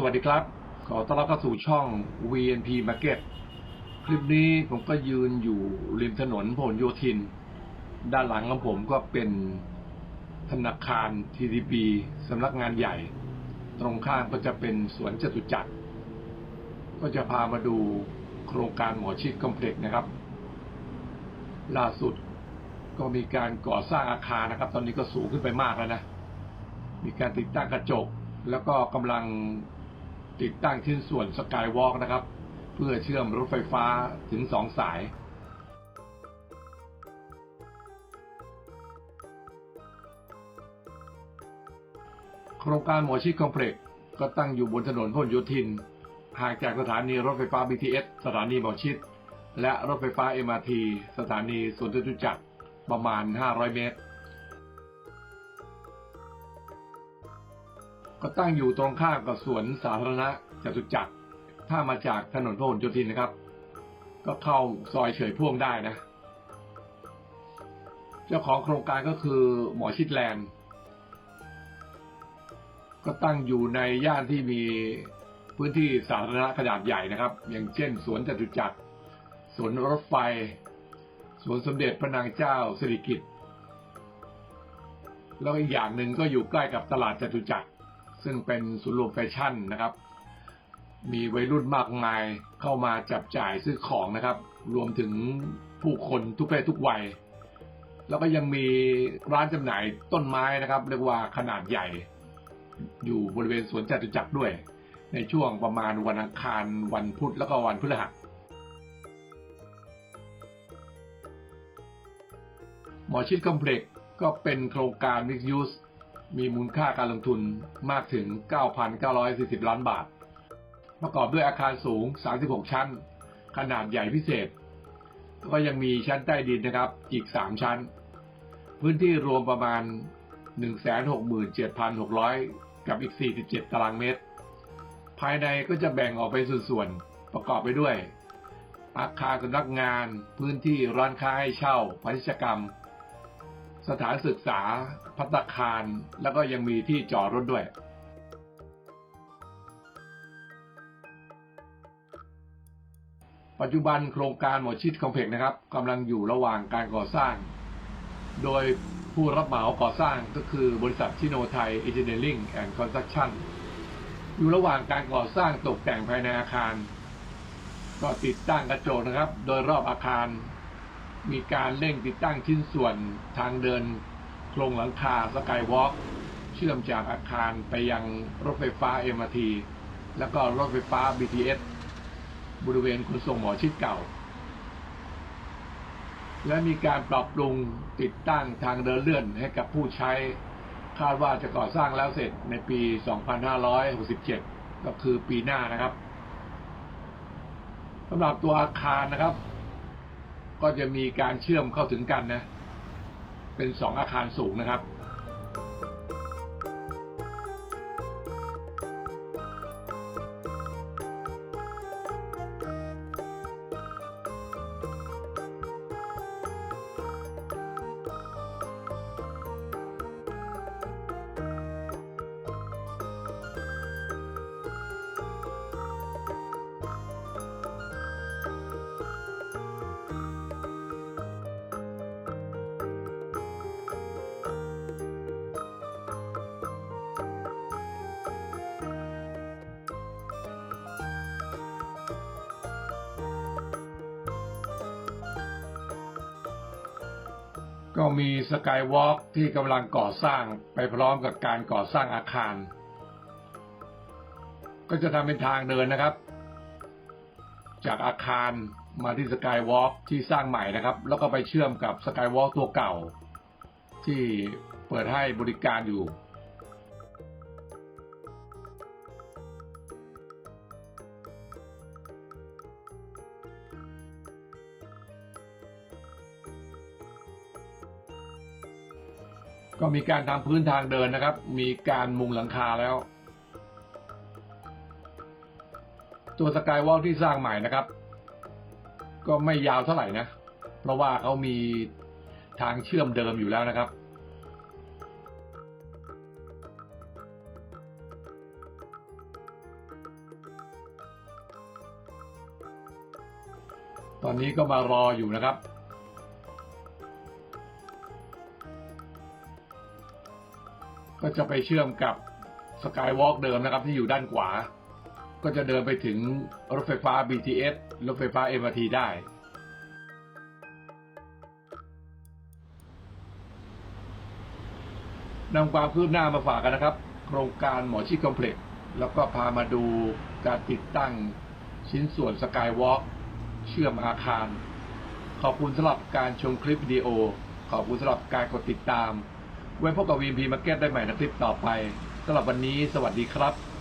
สวัสดีครับ ขอต้อนรับเข้าสู่ช่อง VNP Market คลิปนี้ผมก็ยืนอยู่ริมถนนพหลโยธิน ด้านหลังของผมก็เป็นธนาคาร TDB สำนักงานใหญ่ ตรงข้ามก็จะเป็นสวนจตุจักร ก็จะพามาดูโครงการหมอชิดคอมเพล็กซ์นะครับ ล่าสุดก็มีการก่อสร้างอาคารนะครับ ตอนนี้ก็สูงขึ้นไปมากแล้วนะ มีการติดตั้งกระจกแล้วก็กำลัง ติดตั้งชิ้นส่วนสกายวอล์กนะครับ เพื่อเชื่อมรถไฟฟ้าถึงสองสายโครงการหมอชิดคอมเพล็กซ์ก็ตั้งอยู่บนถนนพหลโยธิน ห่างจากสถานีรถไฟฟ้า BTS สถานีหมอชิด และรถไฟฟ้า MRT สถานีสวนจตุจักรประมาณ 500 เมตร ก็ตั้งอยู่ตรงข้ามกับสวนสาธารณะจตุจักร ถ้ามาจากถนนพหลโยธินนะครับ ก็เข้าซอยเฉยพ่วงได้นะ เจ้าของโครงการก็คือหมอชิดแลนด์ ก็ตั้งอยู่ในย่านที่มีพื้นที่สาธารณะขนาดใหญ่นะครับ อย่างเช่น สวนจตุจักร สวนรถไฟ สวนสมเด็จพระนางเจ้าสิริกิติ์แล้วอีกอย่างหนึ่งก็อยู่ใกล้กับตลาดจตุจักร ซึ่งเป็นศูนย์รวมแฟชั่นนะครับ มีวัยรุ่นมากมายเข้ามาจับจ่ายซื้อของนะครับ รวมถึงผู้คนทุกเพศทุกวัย แล้วก็ยังมีร้านจำหน่ายต้นไม้นะครับ เรียกว่าขนาดใหญ่ อยู่บริเวณสวนจตุจักรด้วย ในช่วงประมาณวันอังคารวันพุธแล้วก็วันพฤหัสหมอชิดคอมเพล็กก็เป็นโครงการ Mixed Use มีมูลค่าการลงทุนมากถึง 9,940 ล้านบาท ประกอบด้วยอาคารสูง 36 ชั้น ขนาดใหญ่พิเศษ ก็ยังมีชั้นใต้ดินนะครับ อีก 3 ชั้น พื้นที่รวมประมาณ 167,600 กับอีก 47 ตารางเมตร ภายในก็จะแบ่งออกเป็นส่วนๆ ประกอบไปด้วย อาคารสำนักงาน พื้นที่ร้านค้าให้เช่าพาณิชยกรรม สถานศึกษา พัตตาคาร แล้วก็ยังมีที่จอดรถด้วย ปัจจุบันโครงการหมอชิดคอมเพล็กซ์นะครับกำลังอยู่ระหว่างการก่อสร้าง โดยผู้รับเหมาก่อสร้างก็คือบริษัทชิโนไทย Engineering and Construction อยู่ระหว่างการก่อสร้างตกแต่งภายในอาคาร ก็ติดตั้งกระจกนะครับ โดยรอบอาคาร มีการเร่งติดตั้งชิ้นส่วนทางเดินโครงหลังคาสกายวอล์กเชื่อมจากอาคารไปยังรถไฟฟ้า MRT แล้วก็รถไฟฟ้า BTS บริเวณขนส่งหมอชิดเก่า และมีการปรับปรุงติดตั้งทางเดินเลื่อนให้กับผู้ใช้ คาดว่าจะก่อสร้างแล้วเสร็จในปี 2567 ก็คือปีหน้านะครับสำหรับตัวอาคารนะครับ ก็จะมีการเชื่อมเข้าถึงกันนะ เป็นสองอาคารสูงนะครับ ก็มีสกายวอล์กที่กำลังก่อสร้างไปพร้อมกับการก่อสร้างอาคาร ก็จะทำเป็นทางเดินนะครับ จากอาคารมาที่สกายวอล์กที่สร้างใหม่นะครับ แล้วก็ไปเชื่อมกับสกายวอล์กตัวเก่า ที่เปิดให้บริการอยู่ ก็มีการทำพื้นทางเดินนะครับ มีการมุงหลังคาแล้ว ตัวสกายวอล์ที่สร้างใหม่นะครับ ก็ไม่ยาวเท่าไหร่นะ เพราะว่าเขามีทางเชื่อมเดิมอยู่แล้วนะครับตอนนี้ก็มารออยู่นะครับ ก็จะไปเชื่อมกับสกายวอล์กเดิมนะครับที่อยู่ด้านขวา ก็จะเดินไปถึงรถไฟฟ้า BTS รถไฟฟ้า MRT ได้ นำความคืบหน้ามาฝากกันนะครับ โครงการหมอชิดคอมเพล็กซ์แล้วก็พามาดูการติดตั้งชิ้นส่วนสกายวอล์กเชื่อมอาคาร ขอบคุณสำหรับการชมคลิปวิดีโอ ขอบคุณสำหรับการกดติดตาม ไว้พบกับ VMP Market ได้ใหม่ในคลิปต่อไปสำหรับวันนี้ สวัสดีครับ